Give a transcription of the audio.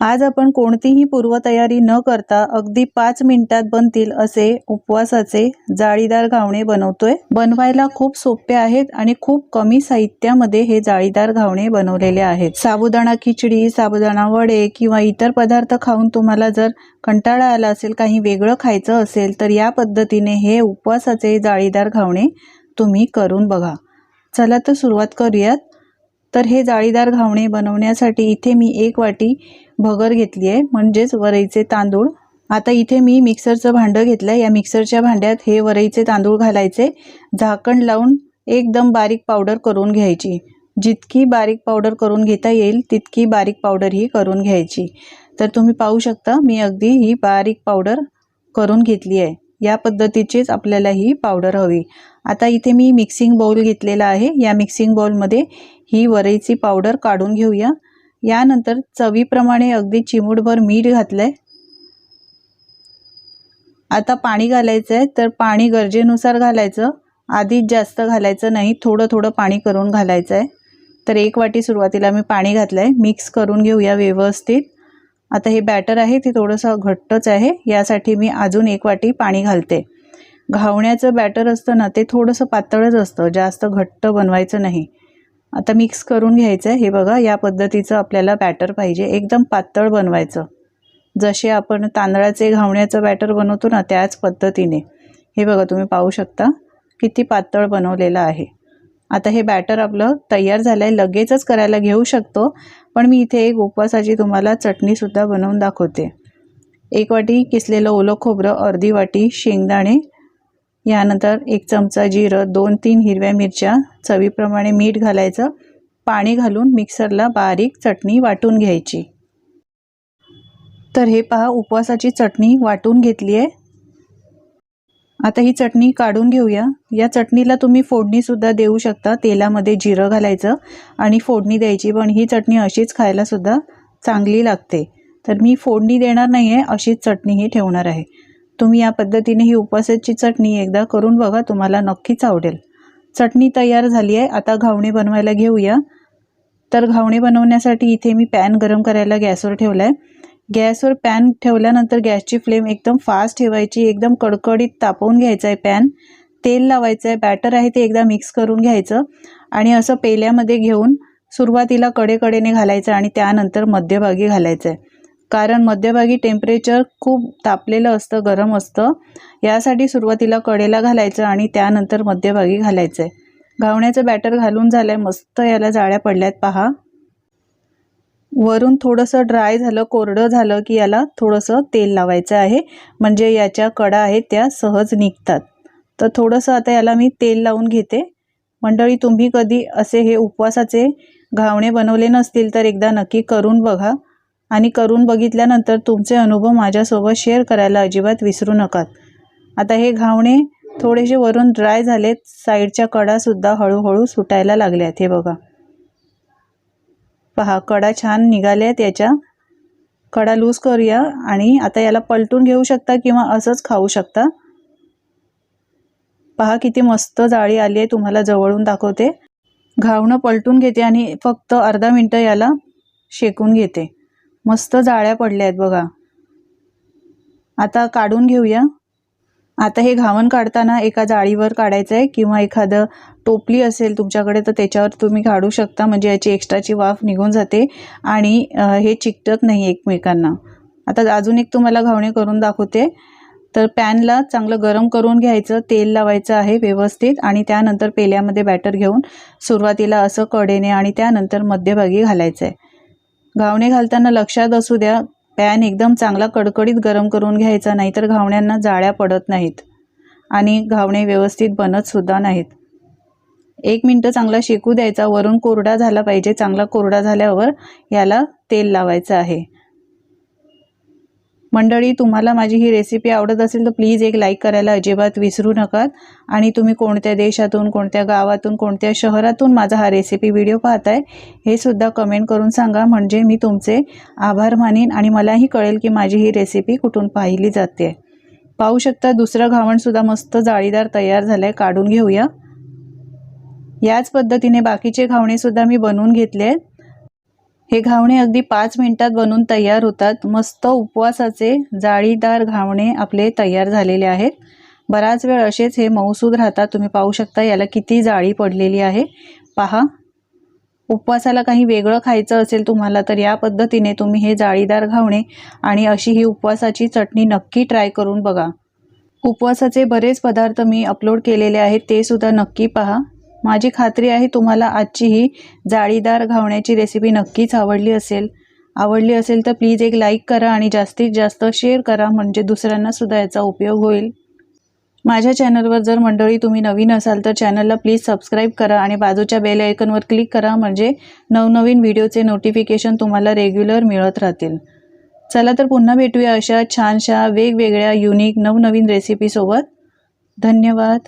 आज आपण कोणतीही पूर्वतयारी न करता अगदी पाच मिनिटात बनतील असे उपवासाचे जाळीदार घावणे बनवतोय. बनवायला खूप सोपे आहेत आणि खूप कमी साहित्यामध्ये हे जाळीदार घावणे बनवलेले आहेत. साबुदाणा खिचडी साबुदाणा वडे किंवा इतर पदार्थ खाऊन तुम्हाला जर कंटाळा आला असेल काही वेगळं खायचं असेल तर या पद्धतीने हे उपवासाचे जाळीदार घावणे तुम्ही करून बघा. चला तर सुरुवात करूयात. तर हे जाळीदार घावणे बनवण्यासाठी इथे मी एक वाटी भगर घेतली आहे म्हणजेच वरईचे तांदूळ. आता इथे मी मिक्सरचं भांडं घेतलं या मिक्सरच्या भांड्यात हे वरईचे तांदूळ घालायचे. झाकण लावून एकदम बारीक पावडर करून घ्यायची. जितकी बारीक पावडर करून घेता येईल तितकी बारीक पावडर ही करून घ्यायची. तर तुम्ही पाहू शकता मी अगदी ही बारीक पावडर करून घेतली आहे. या पद्धतीचीच आपल्याला ही पावडर हवी. आता इथे मी मिक्सिंग बाउल घेतलेला आहे. या मिक्सिंग बाउलमध्ये ही वरईची पावडर काढून घेऊया. यानंतर चवीप्रमाणे अगदी चिमूटभर मीठ घातलं आहे आता पाणी घालायचं आहे तर पाणी गरजेनुसार घालायचं. आधीच जास्त घालायचं नाही थोडं थोडं पाणी करून घालायचं आहे तर एक वाटी सुरुवातीला मी पाणी घातलं आहे मिक्स करून घेऊया व्यवस्थित. आता हे बॅटर आहे ते थोडंसं घट्टच आहे. यासाठी मी अजून एक वाटी पाणी घालते. घावण्याचं बॅटर असतं ना ते थोडंसं पातळच असतं. जास्त घट्ट बनवायचं नाही. आता मिक्स करून घ्यायचं आहे. हे बघा या पद्धतीचं आपल्याला बॅटर पाहिजे. एकदम पातळ बनवायचं. जसे आपण तांदळाचे घावण्याचं बॅटर बनवतो ना त्याच पद्धतीने. हे बघा तुम्ही पाहू शकता किती पातळ बनवलेलं आहे. आता हे बॅटर आपलं तयार झालं आहे लगेचच करायला घेऊ शकतो. पण मी इथे एक उपवासाची तुम्हाला चटणीसुद्धा बनवून दाखवते. एक वाटी किसलेलं ओलं खोबरं अर्धी वाटी शेंगदाणे यानंतर एक चमचा जिरं दोन तीन हिरव्या मिरच्या चवीप्रमाणे मीठ घालायचं पाणी घालून मिक्सरला बारीक चटणी वाटून घ्यायची. तर हे पहा उपवासाची चटणी वाटून घेतली आहे आता ही चटणी काढून घेऊया. या चटणीला तुम्ही फोडणीसुद्धा देऊ शकता. तेलामध्ये जिरं घालायचं आणि फोडणी द्यायची. पण ही चटणी अशीच खायलासुद्धा चांगली लागते. तर मी फोडणी देणार नाही आहे अशीच चटणी ही ठेवणार आहे. तुम्ही या पद्धतीने ही उपवासाची चटणी एकदा करून बघा. तुम्हाला नक्कीच आवडेल. चटणी तयार झाली आहे. आता घावणे बनवायला घेऊया. तर घावणे बनवण्यासाठी इथे मी पॅन गरम करायला गॅसवर ठेवला आहे गॅसवर पॅन ठेवल्यानंतर गॅसची फ्लेम एकदम फास्ट ठेवायची एकदम कडकडीत तापवून घ्यायचं आहे पॅन. तेल लावायचं आहे बॅटर आहे ते एकदा मिक्स करून घ्यायचं आणि असं पेल्यामध्ये घेऊन सुरुवातीला कडेकडेने घालायचं आणि त्यानंतर मध्यभागी घालायचं आहे कारण मध्यभागी टेम्परेचर खूप तापलेलं असतं गरम असतं. यासाठी सुरुवातीला कडेला घालायचं आणि त्यानंतर मध्यभागी घालायचं आहे घावण्याचं बॅटर घालून झालं आहे मस्त याला जाळ्या पडल्यात पहा. वरून थोडंसं ड्राय झालं कोरडं झालं की याला थोडंसं तेल लावायचं आहे. म्हणजे याच्या कडा आहेत त्या सहज निघतात. तर थोडंसं आता याला मी तेल लावून घेते. मंडळी तुम्ही कधी असे हे उपवासाचे घावणे बनवले नसतील तर एकदा नक्की करून बघा. आणि करून बघितल्यानंतर तुमचे अनुभव माझ्यासोबत शेअर करायला अजिबात विसरू नकात. आता हे घावणे थोडेसे वरून ड्राय झालेत. साईडच्या कडासुद्धा हळूहळू सुटायला लागल्या आहेत हे बघा. पहा कडा छान निघाल्या त्याच्या कडा लूज करूया आणि आता याला पलटून घेऊ शकता किंवा असंच खाऊ शकता. पहा किती मस्त जाळी आली आहे तुम्हाला जवळून दाखवते. घावणं पलटून घेते आणि फक्त अर्धा मिनटं याला शेकून घेते. मस्त जाळ्या पडल्या आहेत बघा. आता काढून घेऊया. आता हे घावण काढताना एका जाळीवर काढायचं आहे किंवा एखादं टोपली असेल तुमच्याकडे तर त्याच्यावर तुम्ही काढू शकता. म्हणजे याची एक्स्ट्राची वाफ निघून जाते आणि हे चिकटत नाही एकमेकांना. आता अजून एक तुम्हाला घावणे करून दाखवते. तर पॅनला चांगलं गरम करून घ्यायचं. तेल लावायचं आहे व्यवस्थित आणि त्यानंतर पेल्यामध्ये बॅटर घेऊन सुरुवातीला असं कडेने आणि त्यानंतर मध्यभागी घालायचं आहे घावणे घालताना लक्षात असू द्या पॅन एकदम चांगला कडकडीत गरम करून घ्यायचा नाहीतर घावण्यांना जाळ्या पडत नाहीत. आणि घावणे व्यवस्थित बनतसुद्धा नाहीत. एक मिनटं चांगला शेकू द्यायचा वरून कोरडा झाला पाहिजे चांगला कोरडा झाल्यावर याला तेल लावायचं आहे. मंडळी तुम्हाला माझी ही रेसिपी आवडत असेल तर प्लीज एक लाईक करायला अजिबात विसरू नका आणि तुम्ही कोणत्या देशातून कोणत्या गावातून कोणत्या शहरातून माझा हा रेसिपी व्हिडिओ पाहताय हे सुद्धा कमेंट करून सांगा. म्हणजे मी तुमचे आभार मानीन आणि मलाही कळेल की माझी ही रेसिपी कुठून पाहिली जाते. पाहू शकता दुसरं घावणसुद्धा मस्त जाळीदार तयार झालं आहे काढून घेऊया. याच पद्धतीने बाकीचे घावणेसुद्धा मी बनवून घेतले आहेत हे घावणे अगदी पाच मिनिटात बनून तयार होतात. मस्त उपवासाचे जाळीदार घावणे आपले तयार झालेले आहेत. बराच वेळ असेच हे मऊसूद राहतात. तुम्ही पाहू शकता याला किती जाळी पडलेली आहे. पहा. उपवासाला काही वेगळं खायचं असेल तुम्हाला तर या पद्धतीने तुम्ही हे जाळीदार घावणे आणि अशी ही उपवासाची चटणी नक्की ट्राय करून बघा. उपवासाचे बरेच पदार्थ मी अपलोड केलेले आहेत. ते सुद्धा नक्की पहा. माझी खात्री आहे तुम्हाला आजची ही जाळीदार घावण्याची रेसिपी नक्कीच आवडली असेल. आवडली असेल तर प्लीज एक लाईक करा आणि जास्तीत जास्त शेअर करा म्हणजे दुसऱ्यांनासुद्धा याचा उपयोग होईल. माझ्या चॅनलवर जर मंडळी तुम्ही नवीन असाल तर चॅनलला प्लीज सबस्क्राईब करा आणि बाजूच्या बेल आयकनवर क्लिक करा म्हणजे नवनवीन व्हिडिओचे नोटिफिकेशन तुम्हाला रेग्युलर मिळत राहतील. चला तर पुन्हा भेटूया अशा छानशा वेगवेगळ्या युनिक नवनवीन रेसिपीसोबत धन्यवाद.